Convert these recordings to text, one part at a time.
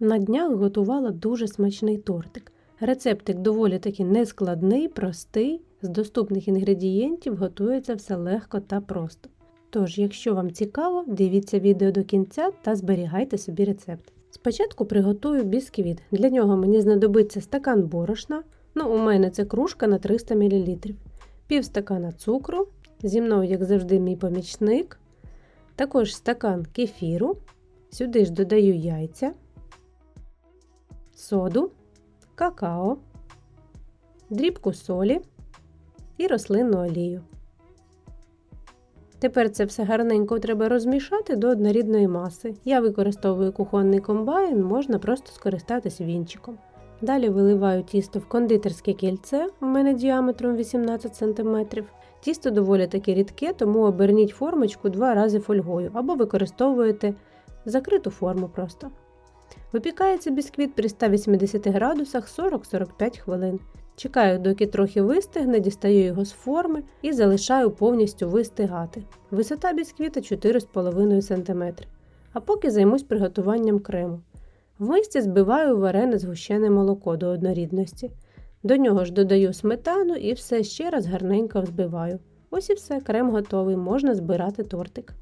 На днях готувала дуже смачний тортик. Рецептик доволі таки нескладний, простий, з доступних інгредієнтів готується все легко та просто. Тож, якщо вам цікаво, дивіться відео до кінця та зберігайте собі рецепт. Спочатку приготую бісквіт. Для нього мені знадобиться стакан борошна. Ну, у мене це кружка на 300 мл, пів стакана цукру, зі мною, як завжди, мій помічник, також стакан кефіру. Сюди ж додаю яйця, соду, какао, дрібку солі і рослинну олію. Тепер це все гарненько треба розмішати до однорідної маси. Я використовую кухонний комбайн, можна просто скористатись вінчиком. Далі виливаю тісто в кондитерське кільце, у мене діаметром 18 см. Тісто доволі таки рідке, тому оберніть формочку два рази фольгою або використовуєте закриту форму просто. Випікається бісквіт при 180 градусах 40-45 хвилин. Чекаю, доки трохи вистигне, дістаю його з форми і залишаю повністю вистигати. Висота бісквіта 4,5 см. А поки займусь приготуванням крему. В мисці збиваю варене згущене молоко до однорідності. До нього ж додаю сметану і все ще раз гарненько взбиваю. Ось і все, крем готовий, можна збирати тортик.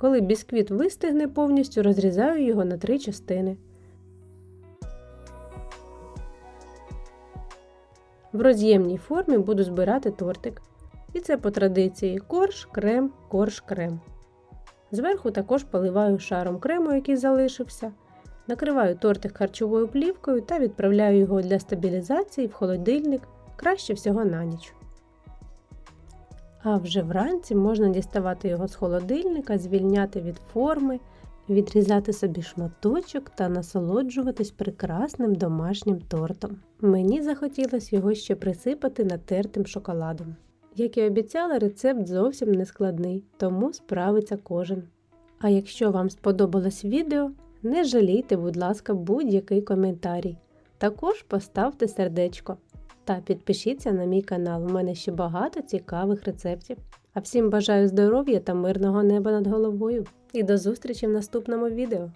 Коли бісквіт вистигне повністю, розрізаю його на три частини. В роз'ємній формі буду збирати тортик. І це по традиції корж, крем, корж, крем. Зверху також поливаю шаром крему, який залишився. Накриваю тортик харчовою плівкою та відправляю його для стабілізації в холодильник краще всього на ніч. А вже вранці можна діставати його з холодильника, звільняти від форми, відрізати собі шматочок та насолоджуватись прекрасним домашнім тортом. Мені захотілося його ще присипати натертим шоколадом. Як і обіцяла, рецепт зовсім не складний, тому справиться кожен. А якщо вам сподобалось відео, не жалійте, будь ласка, будь-який коментарій. Також поставте сердечко та підпишіться на мій канал. У мене ще багато цікавих рецептів. А всім бажаю здоров'я та мирного неба над головою. І до зустрічі в наступному відео!